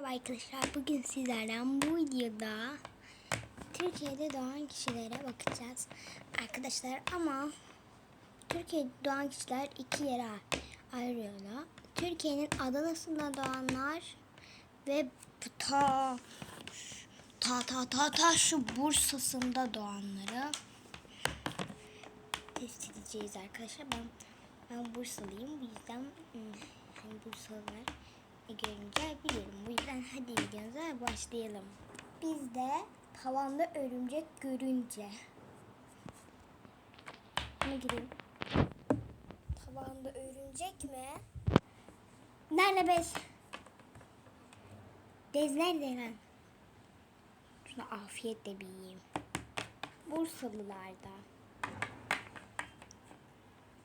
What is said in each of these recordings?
Merhaba arkadaşlar. Bugün sizlerden bu videoda Türkiye'de doğan kişilere bakacağız. Arkadaşlar ama Türkiye'de doğan kişiler iki yere ayrılıyorlar. Türkiye'nin Adana'sında doğanlar ve ta ta ta ta ta şu Bursa'sında doğanları test edeceğiz arkadaşlar. Ben ben Bursalıyım. Bu yüzden hmm, hani Bursalılar görünce hadi videomuza başlayalım. Biz de tavanda örümcek görünce. Ne girelim? Tavanda örümcek mi? Nerede bez? Bez nerede lan? Şunu afiyetle bir yiyeyim. Bursalılarda.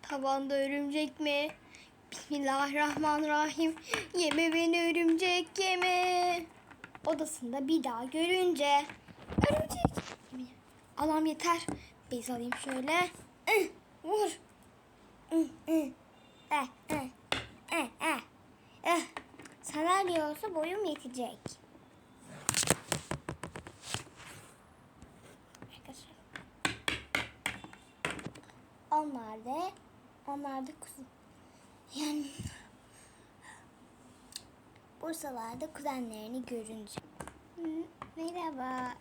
Tavanda örümcek mi? Bismillahirrahmanirrahim. Yeme beni örümcek yeme. Odasında bir daha görünce. Örümcek. Alam yeter. Bez alayım şöyle. Vur. Eh, eh. Eh. Sandalye olsa boyum yetecek. Onlar da onlar da kuzen. Yani Bursalarda kuzenlerini görünce. Merhaba.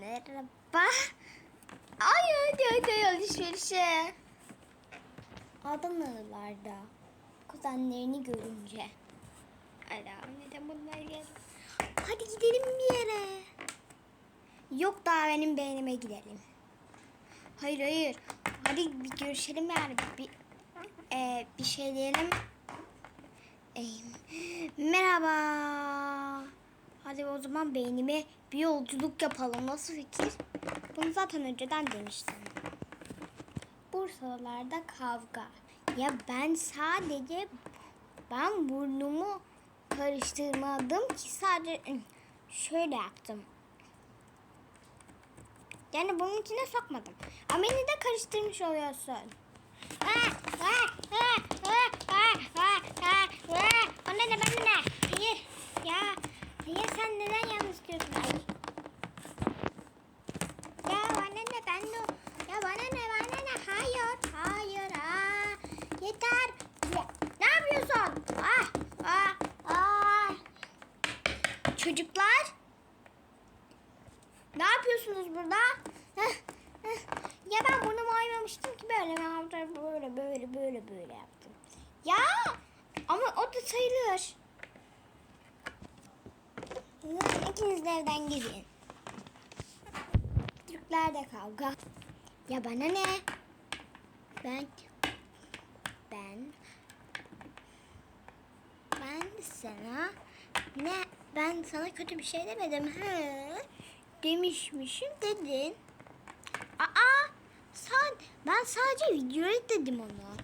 Merhaba. Ay hadi hadi alışverişe. Adanalılarda kuzenlerini görünce. Ala neden bunlar geldi? Hadi gidelim bir yere. Yok daha benim beğenime gidelim. Hayır hayır. Hadi bir görüşelim yani. Bir, e, bir şey diyelim. E, merhaba. Hadi o zaman beynime bir yolculuk yapalım. Nasıl fikir? Bunu zaten önceden demiştim. Bursalılarda kavga. Ya ben sadece ben burnumu karıştırmadım ki sadece şöyle yaptım. Yani bunun içine sokmadım. Ama yine de karıştırmış oluyorsun. Bana ne bana ne? Hayır. Ya. Hayır sen neden yanlış diyorsun? Ay. Ya bana ne ben de. Ya bana ne bana ne? Hayır. Hayır. Aa. Yeter. Ya. Ne yapıyorsun? Ah. Ah. Ah. Çocuklar. Ne yapıyorsunuz burada? Ya ben burnumu aymamıştım ki böyle ben böyle böyle böyle böyle yaptım. Ya ama o da sayılır. İkiniz de evden gidin. Türklerde kavga. Ya bana ne? Ben ben ben sana ne ben sana kötü bir şey demedim. He demişmişim dedin. Aa sen ben sadece videoya dedim onu.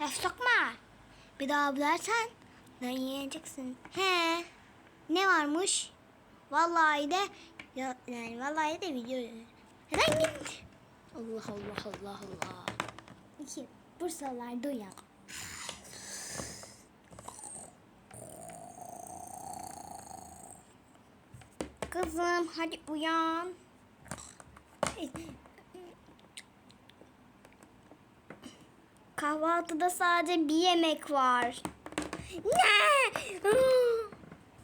Laf sokma. Bir daha dersen ne yiyeceksin. He. Ne varmış? Vallahi de ya, yani vallahi de video. Neden git? Allah Allah Allah Allah. İki Bursalılar duyan. Kızım hadi uyan. Kahvaltıda sadece bir yemek var. Ne?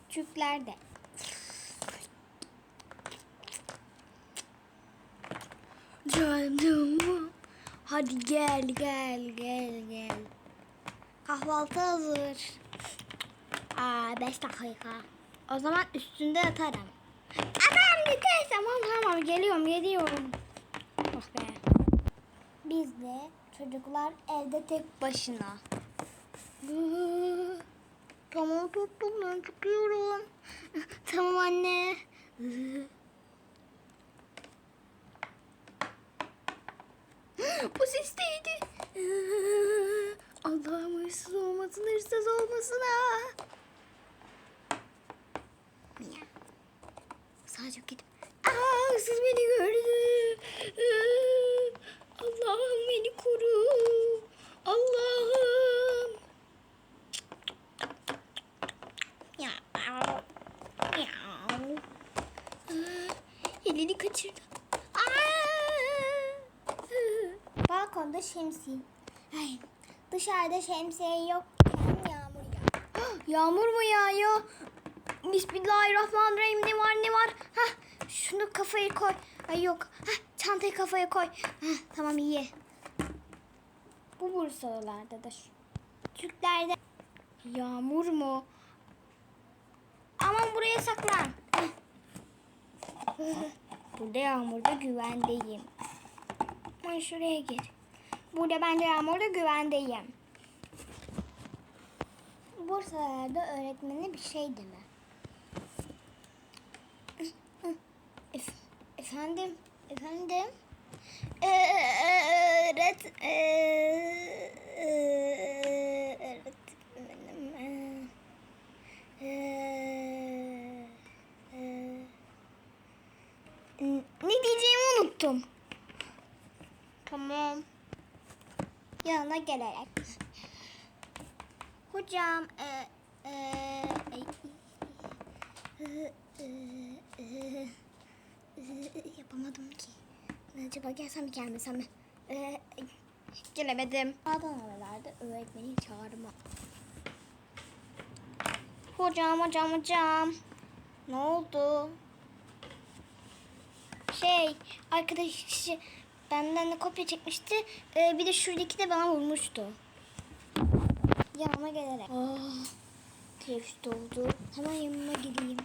Türklerde. Canım. Hadi gel gel gel gel. Kahvaltı hazır. Aa, beş dakika. O zaman üstünde yatarım. Adam yeter tamam tamam geliyorum geliyorum. Oh be. Biz de çocuklar evde tek başına. Tamam tuttum ben çıkıyorum. Tamam anne. Bu ses kaçırdı. Aa! Balkonda şemsiye. Ay, dışarıda şemsiye yok. Yağmur yağıyor. Yağmur mu yağıyor? Bismillahirrahmanirrahim. Ne var ne var? Hah, şunu kafaya koy. Ay yok. Hah, çantayı kafaya koy. Hah, tamam iyi. Bu Bursalılarda da şu. Türklerde yağmur mu? Aman buraya saklan. Burada yağmurda güvendeyim. Ben şuraya gir. Burada bence yağmurda güvendeyim. Bursalarda öğretmeni bir şey deme. Ef- efendim, efendim. Ee, öğret, ee, öğretmenim. ee, ee, ee, ne diyeceğimi unuttum. Tamam. Yanına gelerek. Hocam, e, e, e, e, e, e, e, yapamadım ki. Acaba gelsem mi gelmesem mi? E, gelemedim. Adanalarda öğretmeni çağırma. Hocam, hocam, hocam. Ne oldu? Şey, arkadaş benden de kopya çekmişti. Ee, bir de şuradaki de bana vurmuştu. Yanıma gelerek. Oh, teneffüs oldu. Hemen yanıma gideyim.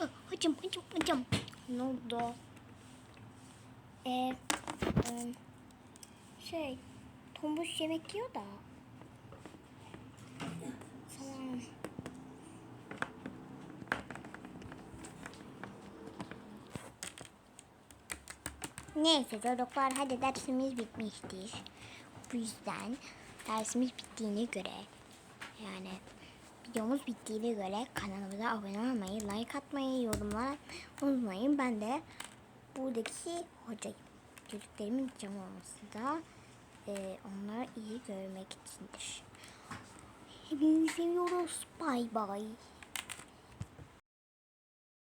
Ah, Hocam, hocam, hocam. Ne oldu? Ee, e, şey, tombuş yemek yiyor da. Tamam. Neyse çocuklar hadi dersimiz bitmiştir. Bu yüzden dersimiz bittiğine göre yani videomuz bittiğine göre kanalımıza abone olmayı, like atmayı, yorumlar unutmayın. Ben de buradaki hocayım. Çocuklarımın cam olması da e, onları iyi görmek içindir. Hepinizi seviyoruz. Bay bay.